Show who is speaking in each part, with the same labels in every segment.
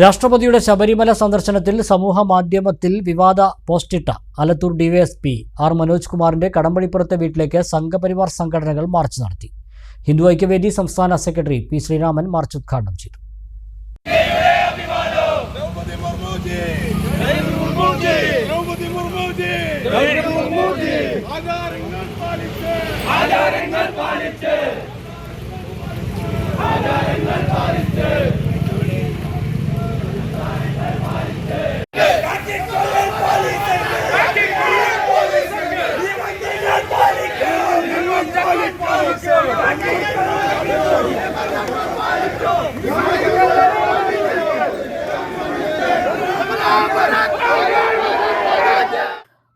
Speaker 1: രാഷ്ട്രപതിയുടെ ശബരിമല സന്ദർശനത്തിൽ സമൂഹ മാധ്യമത്തിൽ വിവാദ പോസ്റ്റിട്ട ആലത്തൂർ ഡിവൈഎസ്പി ആർ മനോജ് കുമാറിന്റെ കടമ്പഴിപ്പുറത്തെ വീട്ടിലേക്ക് സംഘപരിവാർ സംഘടനകൾ മാർച്ച് നടത്തി. ഹിന്ദു ഐക്യവേദി സംസ്ഥാന സെക്രട്ടറി പി ശ്രീരാമൻ മാർച്ച് ഉദ്ഘാടനം ചെയ്തു.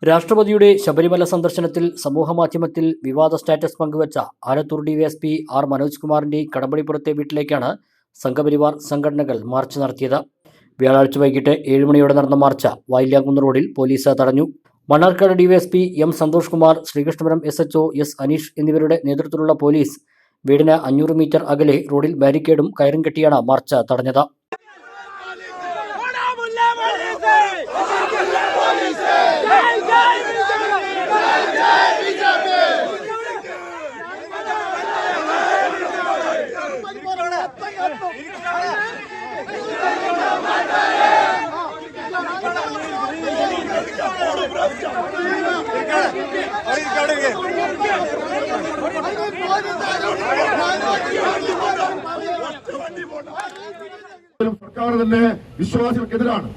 Speaker 1: രാഷ്ട്രപതിയുടെ ശബരിമല സന്ദർശനത്തിൽ സമൂഹമാധ്യമത്തിൽ വിവാദ സ്റ്റാറ്റസ് പങ്കുവച്ച ആലത്തൂർ ഡിവൈഎസ്പി ആർ മനോജ് കുമാറിന്റെ കടമ്പടിപ്പുറത്തെ വീട്ടിലേക്കാണ് സംഘപരിവാർ സംഘടനകൾ മാർച്ച് നടത്തിയത്. വ്യാഴാഴ്ച വൈകിട്ട് ഏഴ് മണിയോടെ നടന്ന മാർച്ച് വൈലാകുന്ന് റോഡിൽ പോലീസ് തടഞ്ഞു. Mannarkkad DYSP M Santhosh Kumar Sreekrishnapuram S HO S Aneesh എന്നിവരുടെ നേതൃത്വത്തിലുള്ള പോലീസ് വീടിന് അഞ്ഞൂറ് മീറ്റർ അകലെ റോഡിൽ ബാരിക്കേഡും കയറും കെട്ടിയാണ് മാർച്ച് തടഞ്ഞത്
Speaker 2: സർക്കാർ തന്നെ വിശ്വാസികൾക്കെതിരാണ്.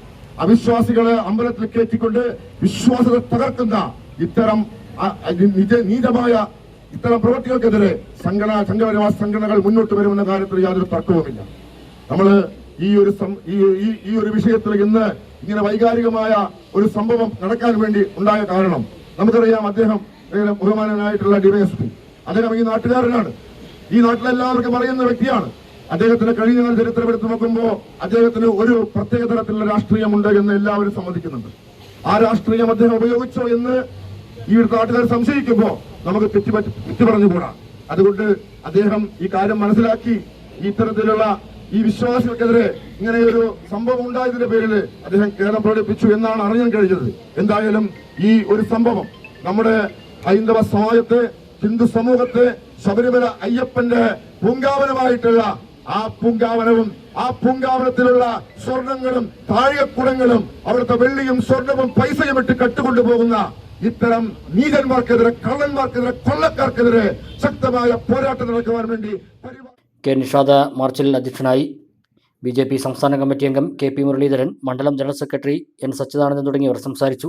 Speaker 2: അവിശ്വാസികളെ അമ്പലത്തിൽ കയറ്റിക്കൊണ്ട് വിശ്വാസത്തെ തകർക്കുന്ന ഇത്തരം നീചമായ ഇത്തരം പ്രവൃത്തികൾക്കെതിരെ സംഘടന സംഘപരമായ സംഘടനകൾ മുന്നോട്ട് വരുമെന്ന കാര്യത്തിൽ യാതൊരു തർക്കവുമില്ല. നമ്മൾ ഈ ഒരു ഈ ഒരു വിഷയത്തിൽ ഇന്ന് ഇങ്ങനെ വൈകാരികമായ ഒരു സംഭവം നടക്കാൻ വേണ്ടി ഉണ്ടായ കാരണം നമുക്കറിയാം അദ്ദേഹം ബഹുമാനനായിട്ടുള്ള ഡിവൈഎസ്പി അദ്ദേഹം ഈ നാട്ടുകാരനാണ്. ഈ നാട്ടിലെല്ലാവർക്കും അറിയുന്ന വ്യക്തിയാണ്. അദ്ദേഹത്തിന്റെ കഴിഞ്ഞ നാൾ ചരിത്രം എടുത്തു നോക്കുമ്പോൾ അദ്ദേഹത്തിന് ഒരു പ്രത്യേക തരത്തിലുള്ള രാഷ്ട്രീയമുണ്ട് എന്ന് എല്ലാവരും സമ്മതിക്കുന്നുണ്ട്. ആ രാഷ്ട്രീയം അദ്ദേഹം ഉപയോഗിച്ചോ എന്ന് ഈ ഒരു നാട്ടുകാർ സംശയിക്കുമ്പോൾ നമുക്ക് തെറ്റി തെറ്റു പറഞ്ഞുകൂടാ. അതുകൊണ്ട് അദ്ദേഹം ഈ കാര്യം മനസ്സിലാക്കി ഇത്തരത്തിലുള്ള ഈ വിശ്വാസികൾക്കെതിരെ ഇങ്ങനെ ഒരു സംഭവം ഉണ്ടായതിന്റെ പേരിൽ അദ്ദേഹം കേരളം പ്രകടിപ്പിച്ചു എന്നാണ് അറിയാൻ കഴിഞ്ഞത്. എന്തായാലും ഈ ഒരു സംഭവം നമ്മുടെ ഹൈന്ദവ സമാജത്തെ ഹിന്ദു സമൂഹത്തെ ശബരിമല അയ്യപ്പന്റെ പൂങ്കാവനമായിട്ടുള്ള ആ പൂങ്കാവനവും ആ പൂങ്കാവനത്തിലുള്ള സ്വർണങ്ങളും താഴെക്കുടങ്ങളും അവിടുത്തെ വെള്ളിയും സ്വർണവും പൈസയും ഇട്ട് കട്ടുകൊണ്ടുപോകുന്ന ഇത്തരം നീചന്മാർക്കെതിരെ കള്ളന്മാർക്കെതിരെ കൊള്ളക്കാർക്കെതിരെ ശക്തമായ പോരാട്ടം നടക്കുവാൻ വേണ്ടി
Speaker 1: കെ നിഷാദ മാർച്ചിൽ അധ്യക്ഷനായി ബി ജെ പി സംസ്ഥാന കമ്മിറ്റി അംഗം കെ പി മുരളീധരൻ മണ്ഡലം ജനറൽ സെക്രട്ടറി എൻ സച്ചിദാനന്ദൻ തുടങ്ങിയവർ സംസാരിച്ചു.